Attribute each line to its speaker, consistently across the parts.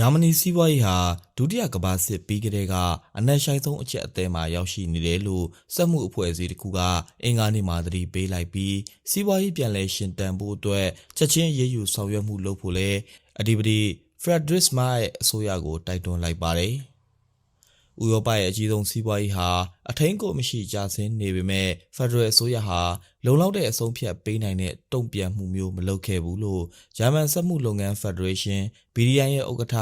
Speaker 1: ဂျာမနီစီးပွားရေးဟာဒုတိယကမ္ဘာစစ်ပြီးကတည်းကအနက်ရှိုင်းဆုံးအချက်အသေးမှာရောက်ရှိနေတယ်လို့စက်မှုအဖွဲ့အစည်းတစ်ခုကအင်္ဂါနေ့မှာသတိပေးလိုက်ပြီးစီးပွားရေးပြန်လည်ရှင်တန်ဖို့အတွက်ချက်ချင်းရေးယူဆောင်ရွက်မှုလုပ်ဖို့လဲအဓိပတိဖရက်ဒရစ်မာရဲ့အစိုးရကိုတိုက်တွန်းလိုက်ပါတယ်။ ဥရောပရဲ့အကြီးဆုံးစီးပွားရေးဟာအထင်းကိုမရှိကြဆင်းနေပေမဲ့ဖက်ဒရယ်အစိုးရဟာလုံလောက်တဲ့အဆုံးဖြတ်ပေးနိုင်တဲ့တုံ့ပြန်မှုမျိုးမလုပ်ခဲ့ဘူးလို့ဂျာမန်စက်မှုလုပ်ငန်းဖက်ဒရေးရှင်း BDI ရဲ့ဥက္ကဋ္ဌ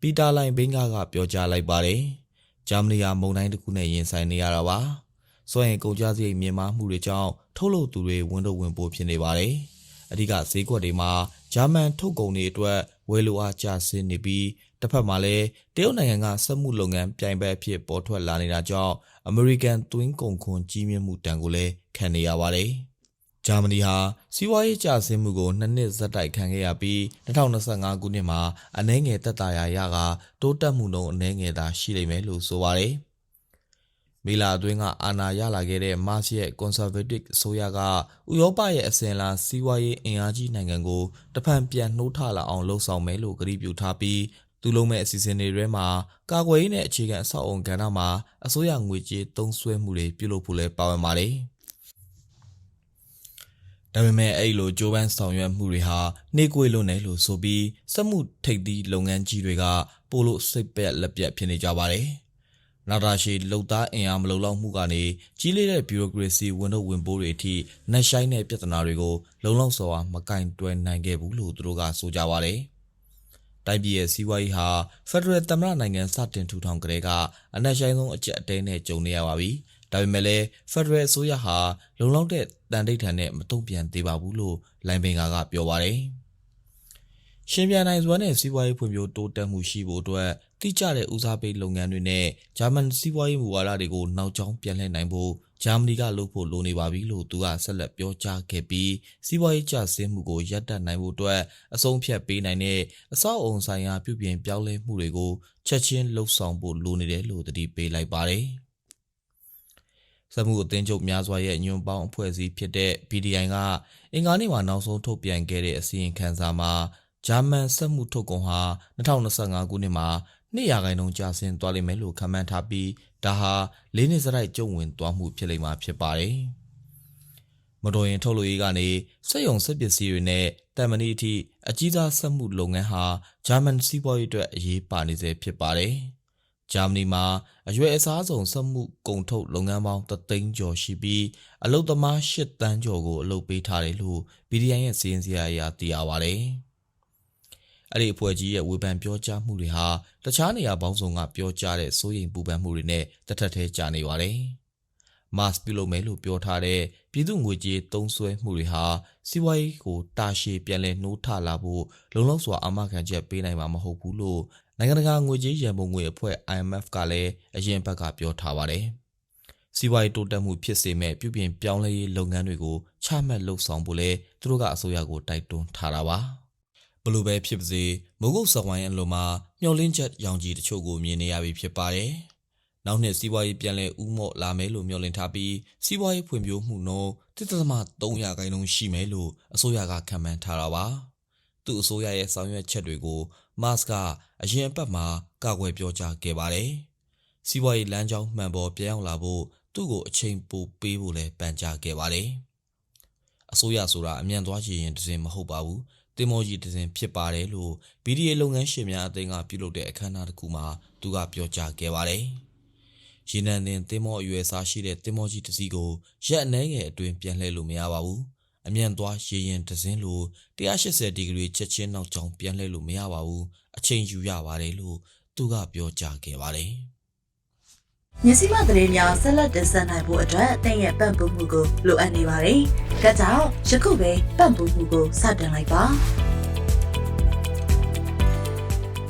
Speaker 1: ပီတာလိုင်ဘင်းဂါကပြောကြားလိုက်ပါတယ်။ဂျာမနီဟာမုံတိုင်းတစ်ခုနဲ့ရင်ဆိုင်နေရတာပါ။စွန့်ရင်ကုန်ကျစရိတ်မြင့်မားမှုတွေကြောင့်ထုတ်လုပ်သူတွေဝန်တော့ဝန်ပိုးဖြစ်နေပါတယ်။အဓိကဈေးကွက်တွေမှာဂျာမန်ထုတ်ကုန်တွေအတွက်ဝယ်လိုအားကျဆင်းနေပြီး တစ်ဖက်မှာလည်းတရုတ်နိုင်ငံကစက်မှုလုပ်ငန်းပြိုင်ဘက်အဖြစ်ပေါ်ထွက်လာနေတာကြောင့်အမေရိကန်သွင်းကုန်ခွန်ကြီးမြင့်မှုတန်ကိုလည်းခံနေရပါတယ်။ဂျာမနီဟာစီးပွားရေးကျဆင်းမှုကိုနှစ်နှစ်ဇက်တိုက်ခံခဲ့ရပြီး2025ခုနှစ်မှာအနည်းငယ်သက်သာရာရကတိုးတက်မှုနှုန်းအနည်းငယ်သာရှိလိမ့်မယ်လို့ဆိုပါတယ်။မေလာအတွင်းကအာဏာရလာခဲ့တဲ့မတ်ရဲ့ conservative အစိုးရကဥရောပရဲ့အစဉ်အလာစီးပွားရေးအင်အားကြီးနိုင်ငံကိုတဖန်ပြန်နှိုးထလာအောင်လှုံ့ဆော်မယ်လို့ကြေညာထားပြီး သူလုံးမဲ့အစီအစဉ်တွေထဲမှာကာကွယ်ရေးနဲ့အခြေခံအဆောက်အုံကဏ္ဍမှာအစိုးရငွေကြေးသုံးစွဲမှုတွေပြုလုပ်ဖို့လည်းပါဝင်ပါတယ်။ဒါပေမဲ့အဲ့လိုဂျိုးပန်းဆောင်ရွက်မှုတွေဟာနှေးကွေးလွန်းတယ်လို့ဆိုပြီးစက်မှုထိပ်သီးလုပ်ငန်းကြီးတွေကပိုလို့စိတ်ပက်လက်ပြတ်ဖြစ်နေကြပါတယ်။နာတာရှည်လုံသားအင်အားမလုံလောက်မှုကနေကြီးလေးတဲ့ဘီရိုကရေစီဝန်ထုတ်ဝန်ပိုးတွေအထိနှက်ဆိုင်တဲ့ပြဿနာတွေကိုလုံလောက်စွာမကင်တွယ်နိုင်ခဲ့ဘူးလို့သူတို့ကဆိုကြပါတယ်။ တိုင်းပြည်ရဲ့စီးပွားရေးဟာဖက်ဒရယ်သမ္မတနိုင်ငံစတင်ထူထောင်ကြတဲ့ကအနက်ရှိုင်းဆုံးအကျက်အတဲနဲ့ကြုံနေရပါပြီ။ဒါပေမဲ့လည်းဖက်ဒရယ်အစိုးရဟာလုံလောက်တဲ့တန်တိတ်ထန်နဲ့မတုံ့ပြန်သေးပါဘူးလို့လိုင်ပင်ကာကပြောပါတယ်။ ရှင်ပြန်နိုင်စွာနဲ့စီးပွားရေးဖွံ့ဖြိုးတိုးတက်မှုရှိဖို့အတွက်တိကျတဲ့ဦးစားပေးလုပ်ငန်းတွေနဲ့ဂျာမန်စီးပွားရေးမူဝါဒတွေကိုနောက်ကျောင်းပြန်လှည့်နိုင်ဖို့ဂျာမနီကလုပ်ဖို့လိုနေပါပြီလို့သူကဆက်လက်ပြောကြားခဲ့ပြီးစီးပွားရေးကျဆင်းမှုကိုရပ်တန့်နိုင်ဖို့အတွက်အဆုံးဖြတ်ပေးနိုင်တဲ့အဆောက်အုံဆိုင်ရာပြုပြင်ပြောင်းလဲမှုတွေကိုချက်ချင်းလှုပ်ဆောင်ဖို့လိုနေတယ်လို့တတိပေးလိုက်ပါတယ်။စမှုအသင်းချုပ်များစွာရဲ့ညွန်ပေါင်းအဖွဲ့အစည်းဖြစ်တဲ့ BDI ကအင်္ဂါနေ့မှာနောက်ဆုံးထုတ်ပြန်ခဲ့တဲ့အစီရင်ခံစာမှာ ဂျာမန်စက်မှုထုတ်ကုန်ဟာ2025ခုနှစ်မှာ2ရာခိုင်နှုန်းကျဆင်းသွားလိမ့်မယ်လို့ခန့်မှန်းထားပြီးဒါဟာလေးနှစ်စရိုက်ကျုံဝင်သွားမှုဖြစ်လိမ့်မှာဖြစ်ပါတယ်။မတော်ရင်ထုတ်လို့ရေးကနေစက်ယုံစက်ပစ္စည်းတွေနဲ့တမ်မဏိအထိအကြီးစားစက်မှုလုပ်ငန်းဟာဂျာမန်စီးပွားရေးအတွက်အရေးပါနေစေဖြစ်ပါတယ်။ဂျာမနီမှာအရွယ်အစားဆုံးစက်မှုကုန်ထုတ်လုပ်ငန်းပေါင်း3သိန်းကျော်ရှိပြီးအလုပ်သမား8တန်းကျော်ကိုအလုပ်ပေးထားတယ်လို့ BDI ရဲ့စီရင်စရာအရသိရပါတယ်။ အဲ့ဒီအဖွဲ့ကြီးရဲ့ဝေဖန်ပြောကြားမှုတွေဟာတခြားနေရာပေါင်းစုံကပြောကြားတဲ့စိုးရိမ်ပူပန်မှုတွေနဲ့တထက်ထဲကြာနေပါတယ်။မတ်ပြုလုပ်မယ်လို့ပြောထားတဲ့ပြည်သူငွေကြေးသုံးစွဲမှုတွေဟာစီးပွားရေးကိုတာရှည်ပြန်လည်နှိုးထလာဖို့လုံလောက်စွာအာမခံချက်ပေးနိုင်မှာမဟုတ်ဘူးလို့နိုင်ငံတကာငွေကြေးရန်ပုံငွေအဖွဲ့ IMF ကလည်းအရင်ဘက်ကပြောထားပါတယ်။စီးပွားရေးတိုးတက်မှုဖြစ်စေမဲ့ပြုပြင်ပြောင်းလဲရေးလုပ်ငန်းတွေကိုချမှတ်လှုပ်ဆောင်ဖို့လဲသူတို့ကအစိုးရကိုတိုက်တွန်းထားတာပါ။ ဘလို့ပဲဖြစ်ပါစေမုတ်ကုတ်စဝိုင်းအလုံးမှာမျောလင်းချက်ရောင်ကြီးတချို့ကိုမြင်နေရပြီဖြစ်ပါတယ်။နောက်နှစ်စီးပွားရေးပြန်လည်ဥမော့လာမယ်လို့မျှော်လင့်ထားပြီးစီးပွားရေးဖွံ့ဖြိုးမှုနှုန်း1.3ရာခိုင်နှုန်းရှိမယ်လို့အစိုးရကခန့်မှန်းထားတာပါ။သူ့အစိုးရရဲ့ဆောင်ရွက်ချက်တွေကိုမတ်စ်ကအရင်အပတ်မှာကာကွယ်ပြောကြားခဲ့ပါတယ်။စီးပွားရေးလမ်းကြောင်းမှန်ပေါ်ပြောင်းလာဖို့သူ့ကိုအချိန်ပိုပေးဖို့လည်းပန်ကြားခဲ့ပါတယ်။ အစိုးရဆိုတာအမြန်သွားချင်ရင်တစင်မဟုတ်ပါဘူးတင်မောကြီးတစဉ်ဖြစ်ပါတယ်လို့ BDA လုပ်ငန်းရှင်များအသင်းကပြုလုပ်တဲ့အခမ်းအနားတစ်ခုမှာသူကပြောကြားခဲ့ပါတယ်။ရေနံတင်တင်မောအရွယ်စားရှိတဲ့တင်မောကြီးတစ်စီးကိုရက်အနှဲငယ်အတွင်းပြန်လှည့်လို့မရပါဘူး။အမြန်သွားရေရင်တစဉ်လို့180ဒီဂရီချက်ချင်းနောက်ကျောင်းပြန်လှည့်လို့မရပါဘူး။အချိန်ယူရပါတယ်လို့သူကပြောကြားခဲ့ပါတယ်။
Speaker 2: မြစီမသတင်းများဆက်လက်တင်ဆက်နိုင်ဖို့အတွက်အသင်ရဲ့ပံ့ပိုးမှုကိုလိုအပ်နေပါတယ်။ဒါကြောင့်ယခုပဲပံ့ပိုးမှုကိုစတင်လိုက်ပါ။